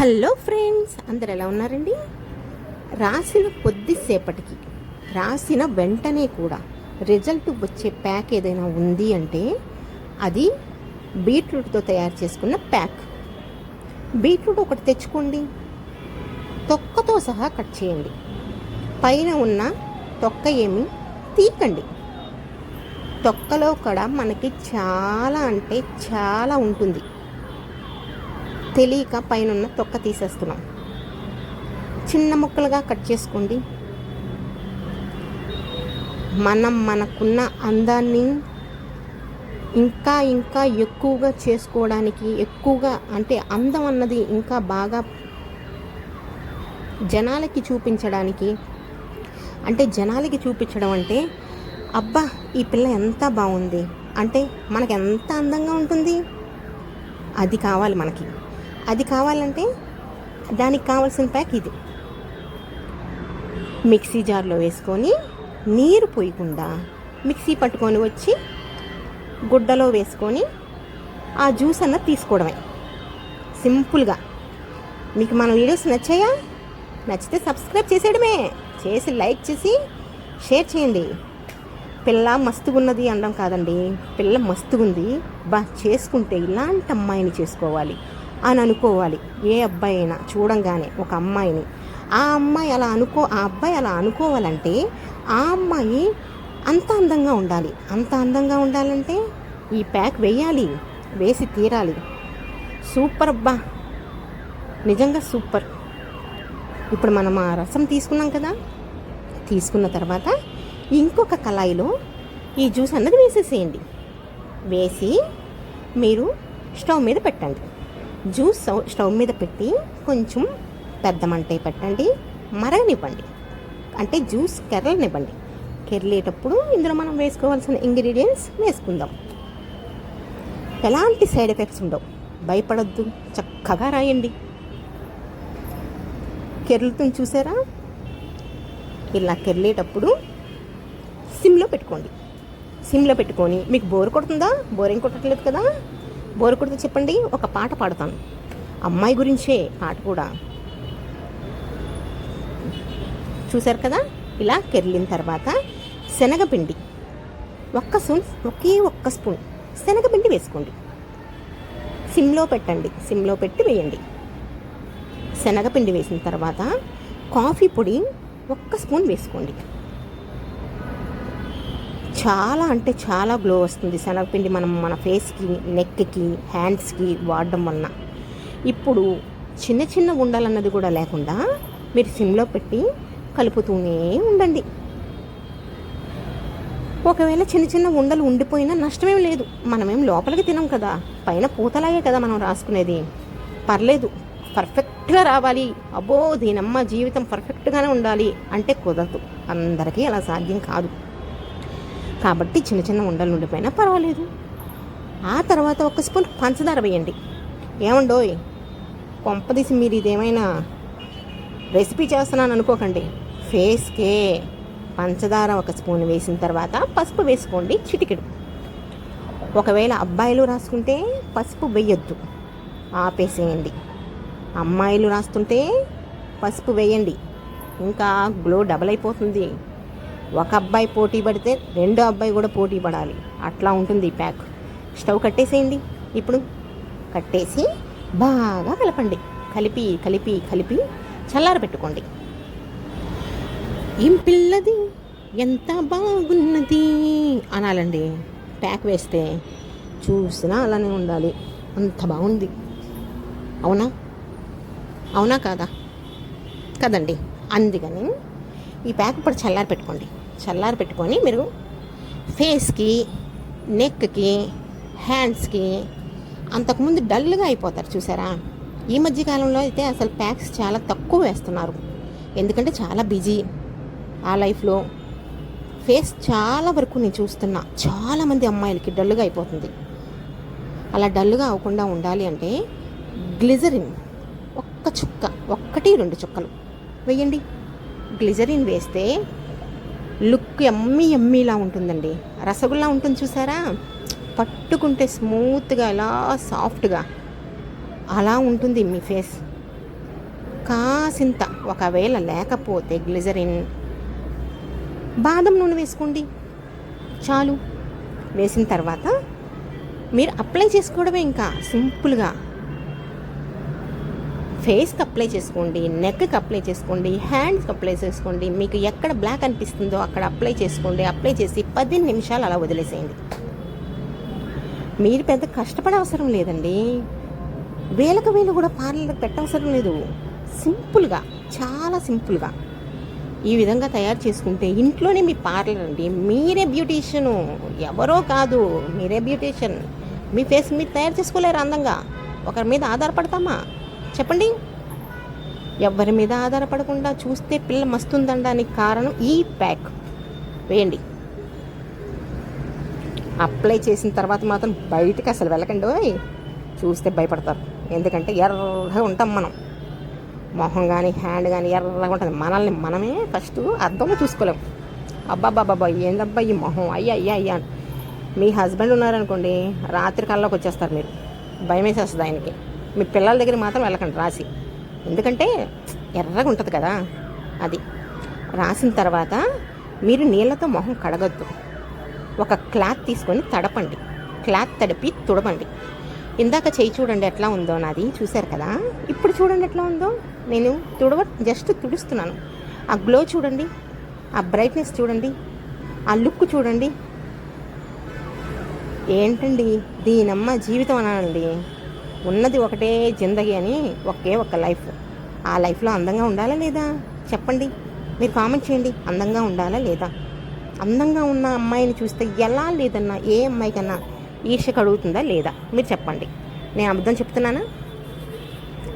Hello friends అందరు ఎలా ఉన్నారండి? రాసిన కొద్దిసేపటికి రాసిన వెంటనే కూడా రిజల్ట్ వచ్చే ప్యాక్ ఏదైనా ఉంది అంటే అది బీట్రూట్తో తయారు చేసుకున్న ప్యాక్. బీట్రూట్ ఒకటి తెచ్చుకోండి. తొక్కతో సహా కట్ చేయండి. పైన ఉన్న తొక్క ఏమి? తీకండి తొక్కలో కూడా మనకి చాలా అంటే చాలా ఉంటుంది. తెలియక పైన ఉన్న తొక్క తీసేస్తున్నాం. చిన్న ముక్కలుగా కట్ చేసుకోండి. మనం మనకున్న అందాన్ని ఇంకా ఇంకా ఎక్కువగా చేసుకోవడానికి ఎక్కువగా అంటే అందం అన్నది ఇంకా బాగా జనాలకి చూపించడానికి అంటే జనాలకి చూపించడం అంటే అబ్బా ఈ పిల్ల ఎంత బాగుంది. అంటే మనకు ఎంత అందంగా ఉంటుంది? అది కావాలి మనకి. అది కావాలంటే దానికి కావాల్సిన ప్యాక్ ఇది. మిక్సీ జార్లో వేసుకొని నీరు పోయకుండా మిక్సీ పట్టుకొని వచ్చి గుడ్డలో వేసుకొని ఆ జ్యూస్ అన్నది తీసుకోవడమే. సింపుల్గా. మీకు మన వీడియోస్ నచ్చాయా? నచ్చితే సబ్స్క్రైబ్ చేసేయడమే. చేసి లైక్ చేసి షేర్ చేయండి. పిల్ల మస్తుగున్నది అనడం కాదండి. పిల్ల మస్తుగుంది. బా చేసుకుంటే ఇలాంటి అమ్మాయిని చేసుకోవాలి. అని అనుకోవాలి. ఏ అబ్బాయి అయినా చూడంగానే ఒక అమ్మాయిని. ఆ అమ్మాయి అలా అనుకో ఆ అబ్బాయి అలా అనుకోవాలంటే ఆ అమ్మాయి అంత అందంగా ఉండాలి. అంత అందంగా ఉండాలంటే ఈ ప్యాక్ వేయాలి వేసి తీరాలి. సూపర్ అబ్బా! నిజంగా సూపర్. ఇప్పుడు మనం ఆ రసం తీసుకున్నాం కదా? తీసుకున్న తర్వాత ఇంకొక కళాయిలో ఈ జ్యూస్ అన్నది వేసేసేయండి. వేసి మీరు స్టవ్ మీద పెట్టండి. జ్యూస్ స్టవ్ స్టవ్ మీద పెట్టి కొంచెం పెద్ద మంటే పెట్టండి మరగనివ్వండి. అంటే జ్యూస్ కెరలనివ్వండి కెరలేటప్పుడు ఇందులో మనం వేసుకోవాల్సిన ఇంగ్రీడియంట్స్ వేసుకుందాం. ఎలాంటి సైడ్ ఎఫెక్ట్స్ ఉండవు. భయపడొద్దు చక్కగా రాయండి. కెర్లుతుంది చూసారా? ఇలా కెర్లేటప్పుడు సిమ్లో పెట్టుకోండి. సిమ్లో పెట్టుకొని మీకు బోర్ కొడుతుందా? బోర్ కొట్టట్లేదు కదా? బోర్ కొడితే చెప్పండి ఒక పాట పాడతాను. అమ్మాయి గురించే పాట కూడా. చూశారు కదా? ఇలా కెర్లిన తర్వాత శనగపిండి ఒక్క స్పూన్ ఒకే ఒక్క స్పూన్ శనగపిండి వేసుకోండి. సిమ్లో పెట్టండి సిమ్లో పెట్టి వేయండి. శనగపిండి వేసిన తర్వాత కాఫీ పొడి ఒక్క స్పూన్ వేసుకోండి. చాలా అంటే చాలా గ్లో వస్తుంది. శనగపిండి మనం మన ఫేస్కి నెక్కి హ్యాండ్స్కి వాడడం వలన. ఇప్పుడు చిన్న చిన్న ఉండాలన్నది కూడా లేకుండా మీరు సిమ్లో పెట్టి కలుపుతూనే ఉండండి. ఒకవేళ చిన్న చిన్న ఉండలు ఉండిపోయినా నష్టమేం లేదు. మనమేం లోపలికి తినం కదా. పైన పూతలాగే కదా మనం రాసుకునేది. పర్లేదు. పర్ఫెక్ట్గా రావాలి. అబ్బో దీనమ్మ జీవితం పర్ఫెక్ట్గానే ఉండాలి. అంటే కుదరదు. అందరికీ అలా సాధ్యం కాదు. కాబట్టి చిన్న చిన్న ఉండలు ఉండిపోయినా పర్వాలేదు. ఆ తర్వాత ఒక స్పూన్ పంచదార వేయండి. ఏమండోయ్? కొంపదీసి మీరు ఇదేమైనా రెసిపీ చేస్తున్నాను అనుకోకండి. ఫేస్కే. పంచదార ఒక స్పూన్ వేసిన తర్వాత పసుపు వేసుకోండి చిటికెడు. ఒకవేళ అబ్బాయిలు రాసుకుంటే పసుపు వేయొద్దు. ఆపేసేయండి. అమ్మాయిలు రాస్తుంటే పసుపు వేయండి. ఇంకా గ్లో డబల్ అయిపోతుంది. ఒక అబ్బాయి పోటీ పడితే రెండో అబ్బాయి కూడా పోటీ పడాలి. అట్లా ఉంటుంది ఈ ప్యాక్. స్టవ్ కట్టేసేయండి. ఇప్పుడు కట్టేసి బాగా కలపండి. కలిపి కలిపి కలిపి చల్లారబెట్టుకోండి. ఏం పిల్లది? ఎంత బాగున్నది? అనాలండి. ప్యాక్ వేస్తే చూసినా అలానే ఉండాలి. అంత బాగుంది. అవునా? అవునా కాదా? కదండి. అందుకని ఈ ప్యాక్ ఇప్పుడు చల్లారి పెట్టుకోండి చల్లారి పెట్టుకొని మీరు ఫేస్కి నెక్కి హ్యాండ్స్కి అంతకుముందు డల్గా అయిపోతారు చూసారా? ఈ మధ్యకాలంలో అయితే అసలు ప్యాక్స్ చాలా తక్కువ వేస్తున్నారు. ఎందుకంటే చాలా బిజీ ఆ లైఫ్లో. ఫేస్ చాలా వరకు నేను చూస్తున్నా. చాలామంది అమ్మాయిలకి డల్గా అయిపోతుంది. అలా డల్గా అవ్వకుండా ఉండాలి అంటే గ్లిజరిన్ ఒక్క చుక్క ఒక్కటి రెండు చుక్కలు వేయండి. గ్లిజరిన్ వేస్తే లుక్ ఎమ్మి ఎమ్మిలా ఉంటుందండి. రసగుల్లా ఉంటుంది చూసారా? పట్టుకుంటే స్మూత్గా ఇలా సాఫ్ట్గా. అలా ఉంటుంది మీ ఫేస్. కాసింత ఒకవేళ లేకపోతే గ్లిజరిన్. బాదం నూనె వేసుకోండి. చాలు. వేసిన తర్వాత మీరు అప్లై చేసుకోవడమే ఇంకా సింపుల్గా. ఫేస్కి అప్లై చేసుకోండి నెక్కి అప్లై చేసుకోండి హ్యాండ్స్కి అప్లై చేసుకోండి. మీకు ఎక్కడ బ్లాక్ అనిపిస్తుందో అక్కడ అప్లై చేసుకోండి. అప్లై చేసి పది నిమిషాలు అలా వదిలేసేయండి. మీరు పెద్ద కష్టపడే అవసరం లేదండి. వేలకు వేలు కూడా పార్లర్కి పెట్టవసరం లేదు. సింపుల్గా చాలా సింపుల్గా ఈ విధంగా తయారు చేసుకుంటే ఇంట్లోనే మీ పార్లర్ అండి. మీరే బ్యూటీషియను. ఎవరో కాదు మీరే బ్యూటీషియన్. మీ ఫేస్ మీరు తయారు చేసుకోలేరు అందంగా. ఒకరి మీద ఆధారపడతామా? చెప్పండి. ఎవరి మీద ఆధారపడకుండా చూస్తే పిల్ల మస్తుందనడానికి కారణం ఈ ప్యాక్ వేయండి. అప్లై చేసిన తర్వాత మాత్రం బయటికి అసలు వెళ్ళకండి చూస్తే భయపడతారు. ఎందుకంటే ఎర్రగా ఉంటాం మనం. మొహం కానీ హ్యాండ్ కానీ ఎర్రగా ఉంటుంది. మనల్ని మనమే ఫస్ట్ అర్థంలో చూసుకోలేం. అబ్బాబ్బాబ్బా ఏందబ్బా ఈ మొహం? అయ్యా అయ్యా అయ్యా. అని. మీ హస్బెండ్ ఉన్నారనుకోండి రాత్రి కల్లోకి వచ్చేస్తారు మీరు. భయం వేసేస్తుంది ఆయనకి. మీ పిల్లల దగ్గర మాత్రం వెళ్ళకండి రాసి. ఎందుకంటే ఎర్రగా ఉంటుంది కదా అది. రాసిన తర్వాత మీరు నీళ్ళతో మొహం కడగొద్దు. ఒక క్లాత్ తీసుకొని తడపండి. క్లాత్ తడిపి తుడపండి ఇందాక చేయి చూడండి ఎట్లా ఉందో నాది చూశారు కదా? ఇప్పుడు చూడండి ఎట్లా ఉందో. నేను తుడవ జస్ట్ తుడుస్తున్నాను. ఆ గ్లో చూడండి ఆ బ్రైట్నెస్ చూడండి ఆ లుక్ చూడండి. ఏంటండి? దీనమ్మ జీవితం అనాలండి. ఉన్నది ఒకటే జిందగి అని ఒకే ఒక లైఫ్. ఆ లైఫ్లో అందంగా ఉండాలా లేదా? చెప్పండి. మీరు కామెంట్ చేయండి. అందంగా ఉండాలా లేదా? అందంగా ఉన్న అమ్మాయిని చూస్తే ఎలా లేదన్నా ఏ అమ్మాయికన్నా ఈర్ష కడుగుతుందా లేదా? మీరు చెప్పండి. నేను అబద్ధం చెప్తున్నానా?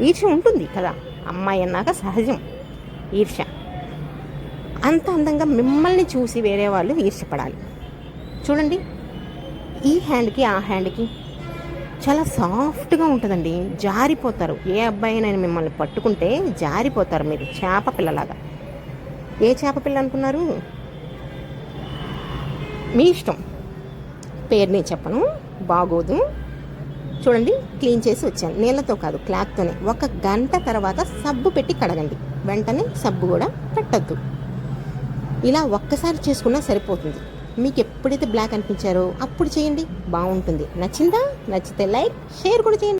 ఈర్ష ఉంటుంది కదా. అమ్మాయి అన్నాక సహజం. ఈర్ష అంత అందంగా మిమ్మల్ని చూసి వేరే వాళ్ళు ఈర్షపడాలి చూడండి. ఈ హ్యాండ్కి ఆ హ్యాండ్కి చాలా సాఫ్ట్గా ఉంటుందండి. జారిపోతారు. ఏ అబ్బాయి నేను మిమ్మల్ని పట్టుకుంటే జారిపోతారు మీరు చేప పిల్లలాగా. ఏ చేప పిల్ల అనుకున్నారు? మీ ఇష్టం. పేరు నేను చెప్పను. బాగోదు. చూడండి క్లీన్ చేసి వచ్చాను. నీళ్ళతో కాదు క్లాత్తోనే. ఒక గంట తర్వాత సబ్బు పెట్టి కడగండి. వెంటనే సబ్బు కూడా పెట్టద్దు. ఇలా ఒక్కసారి చేసుకున్నా సరిపోతుంది. మీకు ఎప్పుడైతే బ్లాక్ అనిపించారో అప్పుడు చేయండి. బాగుంటుంది. నచ్చిందా? నచ్చితే లైక్ షేర్ కూడా చేయండి.